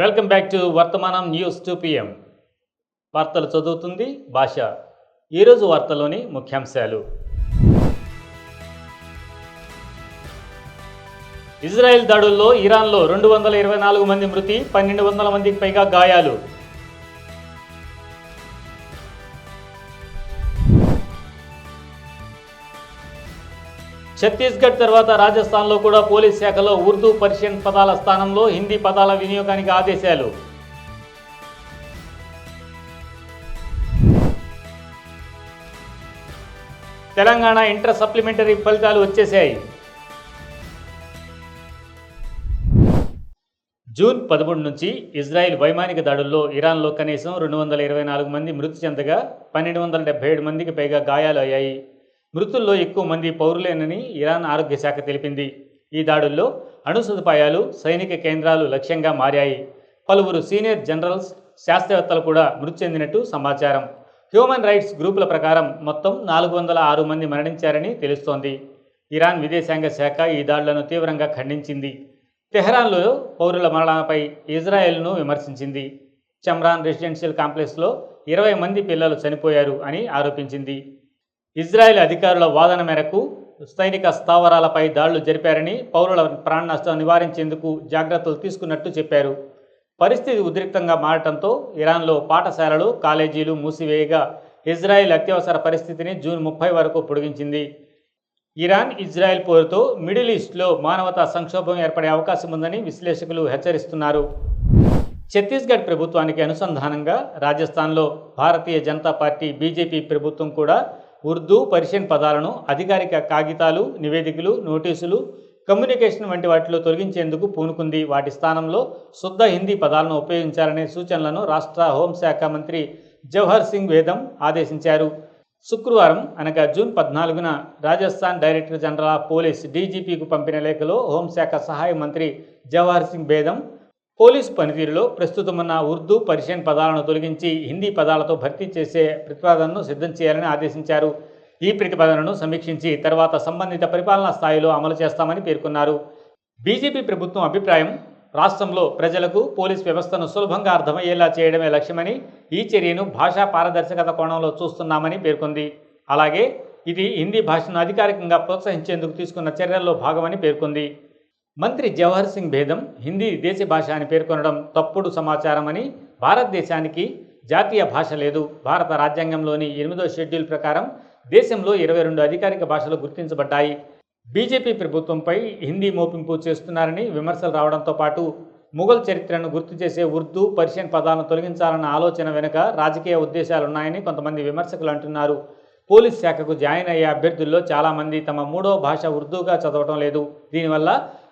Welcome back to Vartamanam news two PM వార్తలు చదువుతుంది భాష. ఈరోజు వార్తలోని ముఖ్యాంశాలు. ఇజ్రాయెల్ దాడుల్లో ఇరాన్లో రెండు వందల ఇరవై నాలుగు మంది మృతి పన్నెండు వందల మందికి పైగా గాయాలు. ఛత్తీస్గఢ్ తర్వాత రాజస్థాన్లో కూడా పోలీస్ శాఖలో ఉర్దూ పర్షియన్ పదాల స్థానంలో హిందీ పదాల వినియోగానికి ఆదేశాలు. తెలంగాణ ఇంటర్ సప్లిమెంటరీ ఫలితాలు వచ్చేసాయి జూన్ పదమూడు నుంచి ఇజ్రాయెల్ వైమానిక దాడుల్లో ఇరాన్లో కనీసం రెండు వందల ఇరవై నాలుగు మంది మృతి చెందగా పన్నెండు వందల డెబ్బై ఏడు మందికి పైగా గాయాలు అయ్యాయి మృతుల్లో ఎక్కువ మంది పౌరులేనని ఇరాన్ ఆరోగ్య శాఖ తెలిపింది. ఈ దాడుల్లో అణు సదుపాయాలు సైనిక కేంద్రాలు లక్ష్యంగా మారాయి. పలువురు సీనియర్ జనరల్స్ శాస్త్రవేత్తలు కూడా మృతి చెందినట్టు సమాచారం. హ్యూమన్ రైట్స్ గ్రూపుల ప్రకారం మొత్తం నాలుగు వందల ఆరు మంది మరణించారని తెలుస్తోంది. ఇరాన్ విదేశాంగ శాఖ ఈ దాడులను తీవ్రంగా ఖండించింది. తెహరాన్లో పౌరుల మరణాలపై ఇజ్రాయెల్ను విమర్శించింది. చమ్రాన్ రెసిడెన్షియల్ కాంప్లెక్స్లో ఇరవై మంది పిల్లలు చనిపోయారు అని ఆరోపించింది. ఇజ్రాయెల్ అధికారుల వాదన మేరకు సైనిక స్థావరాలపై దాడులు జరిపారని పౌరుల ప్రాణ నష్టం నివారించేందుకు జాగ్రత్తలు తీసుకున్నట్టు చెప్పారు. పరిస్థితి ఉద్రిక్తంగా మారటంతో ఇరాన్లో పాఠశాలలు కాలేజీలు మూసివేయగా ఇజ్రాయెల్ అత్యవసర పరిస్థితిని జూన్ ముప్పై వరకు పొడిగించింది. ఇరాన్ ఇజ్రాయెల్ పోరుతో మిడిల్ ఈస్ట్లో మానవతా సంక్షోభం ఏర్పడే అవకాశం ఉందని విశ్లేషకులు హెచ్చరిస్తున్నారు. ఛత్తీస్గఢ్ ప్రభుత్వానికి అనుసంధానంగా రాజస్థాన్లో భారతీయ జనతా పార్టీ బీజేపీ ప్రభుత్వం కూడా ఉర్దూ పర్షియన్ పదాలను అధికారిక కాగితాలు నివేదికలు నోటీసులు కమ్యూనికేషన్ వంటి వాటిలో తొలగించేందుకు పూనుకుంది. వాటి స్థానంలో శుద్ధ హిందీ పదాలను ఉపయోగించాలనే సూచనలను రాష్ట్ర హోంశాఖ మంత్రి జవహర్ సింగ్ వేదం ఆదేశించారు. శుక్రవారం అనగా జూన్ పద్నాలుగున Rajasthan director general of police డీజీపీకు పంపిన లేఖలో హోంశాఖ సహాయ మంత్రి జవహర్ సింగ్ బేదం పోలీసు పనితీరులో ప్రస్తుతమున్న ఉర్దూ పర్షియన్ పదాలను తొలగించి హిందీ పదాలతో భర్తీ చేసే ప్రతిపాదనను సిద్ధం చేయాలని ఆదేశించారు. ఈ ప్రతిపాదనను సమీక్షించి తర్వాత సంబంధిత పరిపాలనా స్థాయిలో అమలు చేస్తామని పేర్కొన్నారు. బీజేపీ ప్రభుత్వం అభిప్రాయం రాష్ట్రంలో ప్రజలకు పోలీస్ వ్యవస్థను సులభంగా అర్థమయ్యేలా చేయడమే లక్ష్యమని ఈ చర్యను భాషా పారదర్శకత కోణంలో చూస్తున్నామని పేర్కొంది. అలాగే ఇది హిందీ భాషను అధికారికంగా ప్రోత్సహించేందుకు తీసుకున్న చర్యల్లో భాగమని పేర్కొంది. మంత్రి జవహర్ సింగ్ భేదం హిందీ దేశ భాష అని పేర్కొనడం తప్పుడు సమాచారమని భారతదేశానికి జాతీయ భాష లేదు. భారత రాజ్యాంగంలోని ఎనిమిదో షెడ్యూల్ ప్రకారం దేశంలో ఇరవై రెండు అధికారిక భాషలు గుర్తించబడ్డాయి. బీజేపీ ప్రభుత్వంపై హిందీ మోపింపు చేస్తున్నారని విమర్శలు రావడంతో పాటు ముఘల్ చరిత్రను గుర్తు చేసే ఉర్దూ పర్షియన్ పదాలను తొలగించాలన్న ఆలోచన వెనుక రాజకీయ ఉద్దేశాలున్నాయని కొంతమంది విమర్శకులు అంటున్నారు. పోలీస్ శాఖకు జాయిన్ అయ్యే అభ్యర్థుల్లో చాలామంది తమ మూడో భాష ఉర్దూగా చదవటం లేదు. దీనివల్ల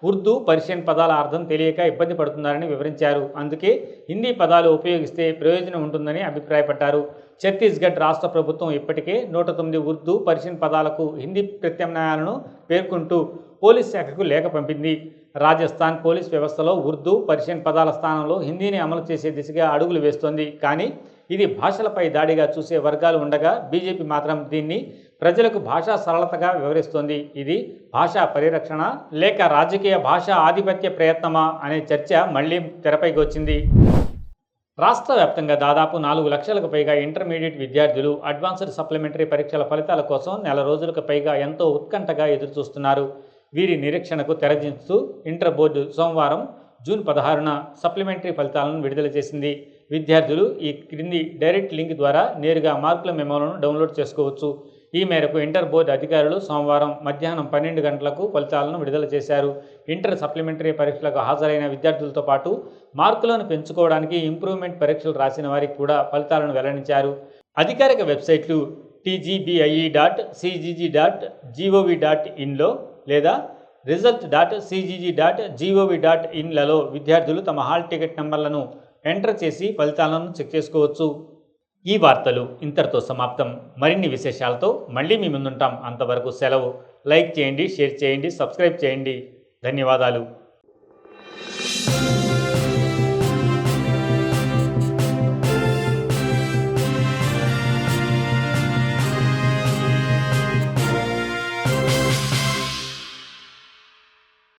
ఉర్దూ పర్షియన్ పదాల అర్థం తెలియక ఇబ్బంది పడుతున్నారని వివరించారు. అందుకే హిందీ పదాలు ఉపయోగిస్తే ప్రయోజనం ఉంటుందని అభిప్రాయపడ్డారు. ఛత్తీస్గఢ్ రాష్ట్ర ప్రభుత్వం ఇప్పటికే నూట తొమ్మిది ఉర్దూ పర్షియన్ పదాలకు హిందీ ప్రత్యామ్నాయాలను పేర్కొంటూ పోలీస్ శాఖకు లేఖ పంపింది. రాజస్థాన్ పోలీస్ వ్యవస్థలో ఉర్దూ పర్షియన్ పదాల స్థానంలో హిందీని అమలు చేసే దిశగా అడుగులు వేస్తోంది. కానీ ఇది భాషలపై దాడిగా చూసే వర్గాలు ఉండగా బీజేపీ మాత్రం దీన్ని ప్రజలకు భాషా సరళతగా వివరిస్తోంది. ఇది భాషా పరిరక్షణ లేక రాజకీయ భాషా ఆధిపత్య ప్రయత్నమా అనే చర్చ మళ్ళీ తెరపైకి వచ్చింది. రాష్ట్ర వ్యాప్తంగా దాదాపు నాలుగు లక్షలకు పైగా ఇంటర్మీడియట్ విద్యార్థులు అడ్వాన్స్డ్ సప్లిమెంటరీ పరీక్షల ఫలితాల కోసం నెల రోజులకు పైగా ఎంతో ఉత్కంఠగా ఎదురుచూస్తున్నారు. వీరి నిరీక్షణకు తెరదించుతూ ఇంటర్ బోర్డు సోమవారం జూన్ పదహారున సప్లిమెంటరీ ఫలితాలను విడుదల చేసింది. విద్యార్థులు ఈ క్రింది డైరెక్ట్ లింక్ ద్వారా నేరుగా మార్కుల మెమోలను డౌన్లోడ్ చేసుకోవచ్చు. ఈ మేరకు ఇంటర్ బోర్డు అధికారులు సోమవారం మధ్యాహ్నం పన్నెండు గంటలకు ఫలితాలను విడుదల చేశారు. ఇంటర్ సప్లిమెంటరీ పరీక్షలకు హాజరైన విద్యార్థులతో పాటు మార్కులను పెంచుకోవడానికి ఇంప్రూవ్మెంట్ పరీక్షలు రాసిన వారికి కూడా ఫలితాలను వెల్లడించారు. అధికారిక వెబ్సైట్లు TGBIE dot CGG dot GOV dot ఇన్లో లేదా result dot CGG dot GOV dot ఇన్లలో విద్యార్థులు తమ హాల్ టికెట్ నంబర్లను ఎంటర్ చేసి ఫలితాలను చెక్ చేసుకోవచ్చు. ఈ వార్తలు ఇంతటితో సమాప్తం. మరిన్ని విశేషాలతో మళ్ళీ మీ ముందుంటాం. అంతవరకు సెలవు. లైక్ చేయండి షేర్ చేయండి సబ్స్క్రైబ్ చేయండి. ధన్యవాదాలు.